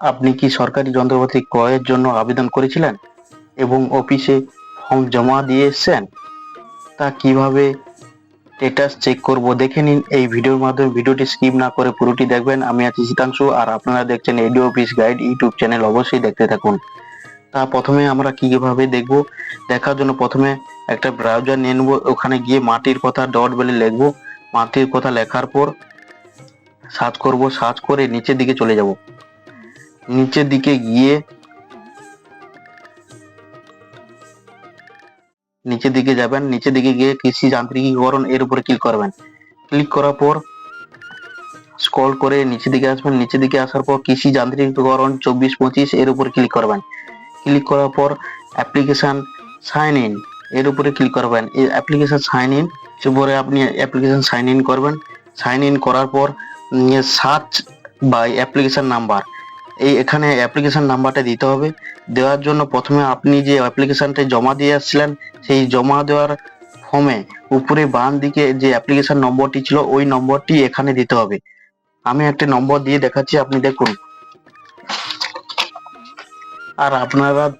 আপনি কি সরকারি যন্ত্রপাতি ক্রয়ের জন্য আবেদন করেছিলেন এবং অফিসে ফর্ম জমা দিয়ে এসছেন তা কীভাবে স্টেটাস চেক করব দেখে নিন। এই ভিডিওর মাধ্যমে ভিডিওটি স্কিপ না করে পুরোটি দেখবেন। আমি আছি শীতাংশু আর আপনারা দেখছেন ADO office guide YouTube channel. অবশ্যই দেখতে থাকুন। তা প্রথমে আমরা কীভাবে দেখব? দেখার জন্য প্রথমে একটা ব্রাউজার নিয়ে নেব। ওখানে গিয়ে মাটির কথা ডট বলে লিখব। মাটির কথা লেখার পর সার্চ করব। সার্চ করে নিচের দিকে চলে যাব। নিচের দিকে গিয়ে নিচের দিকে যাবেন। নিচের দিকে গিয়ে কৃষি যান্ত্রিকীকরণ এর উপরে ক্লিক করবেন। ক্লিক করার পর স্ক্রল করে নিচের দিকে আসবেন। নিচের দিকে আসার পর কৃষি যান্ত্রিকীকরণ চব্বিশ পঁচিশ এর উপরে ক্লিক করবেন। ক্লিক করার পর অ্যাপ্লিকেশন সাইন ইন এর উপরে ক্লিক করবেন। এই অ্যাপ্লিকেশন সাইন ইন উপরে আপনি অ্যাপ্লিকেশন সাইন ইন করবেন। সাইন ইন করার পর সার্চ বাই অ্যাপ্লিকেশন নাম্বার এই এখানে অ্যাপ্লিকেশন নাম্বারটা দিতে হবে। দেওয়ার জন্য প্রথমে আপনি যে অ্যাপ্লিকেশনটা জমা দিয়ে আসছিলেন, সেই জমা দেওয়ার ফর্মে উপরে বাম দিকে যে অ্যাপ্লিকেশন নম্বরটি ছিল, ওই নম্বরটি এখানে দিতে হবে। আমি একটা নম্বর দিয়ে দেখাচ্ছি, আপনি দেখুন। আর আপনারা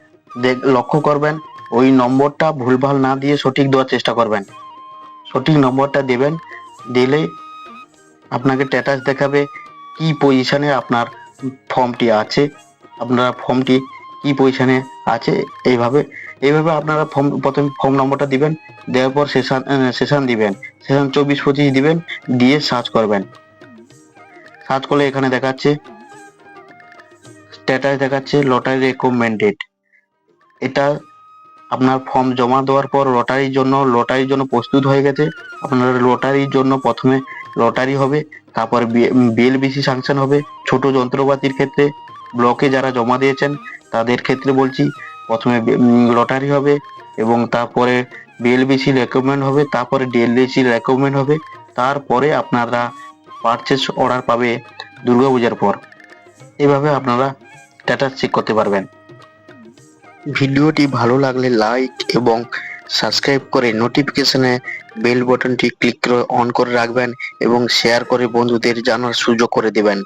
দেখ- লক্ষ্য করবেন, ওই নম্বরটা ভুলভাল না দিয়ে সঠিক দেওয়ার চেষ্টা করবেন। সঠিক নম্বরটা দেবেন, দিলে আপনাকে স্ট্যাটাস দেখাবে, কি পজিশনে আপনার ফর্মটি আছে, আপনারা ফর্মটি কি পজিশনে আছে, এইভাবে এইভাবে আপনারা ফর্ম, প্রথমে ফর্ম নম্বরটা দিবেন, দেওয়ার পর সেশন সেশন দিবেন সেশন চব্বিশ পঁচিশ দিবেন, দিয়ে সার্চ করবেন। সার্চ করলে এখানে দেখাচ্ছে স্ট্যাটাস দেখাচ্ছে লটারি রেকমেন্ডেড এটা আপনার ফর্ম জমা দেওয়ার পর লটারির জন্য লটারির জন্য প্রস্তুত হয়ে গেছে। আপনার লটারির জন্য প্রথমে লটারি হবে, তারপর বিএল বিসি সাংশন হবে। ছোট যন্ত্রপাতির ক্ষেত্রে ব্লকে যারা জমা দিয়েছেন, তাদের ক্ষেত্রে বলছি, প্রথমে লটারি হবে এবং তারপরে বিএলবিসি রেকমেন্ড হবে, তারপরে ডিএলবিসি রেকমেন্ড হবে। তারপরে আপনারা পারচেস অর্ডার পাবে দুর্গাপূজার পর। এভাবে আপনারা স্ট্যাটাস চেক করতে পারবেন। ভিডিওটি ভালো লাগলে লাইক এবং সাবস্ক্রাইব করে নোটিফিকেশনে বেল বাটনটি ক্লিক করে অন করে রাখবেন এবং শেয়ার করে বন্ধুদের জানার সুযোগ করে দেবেন।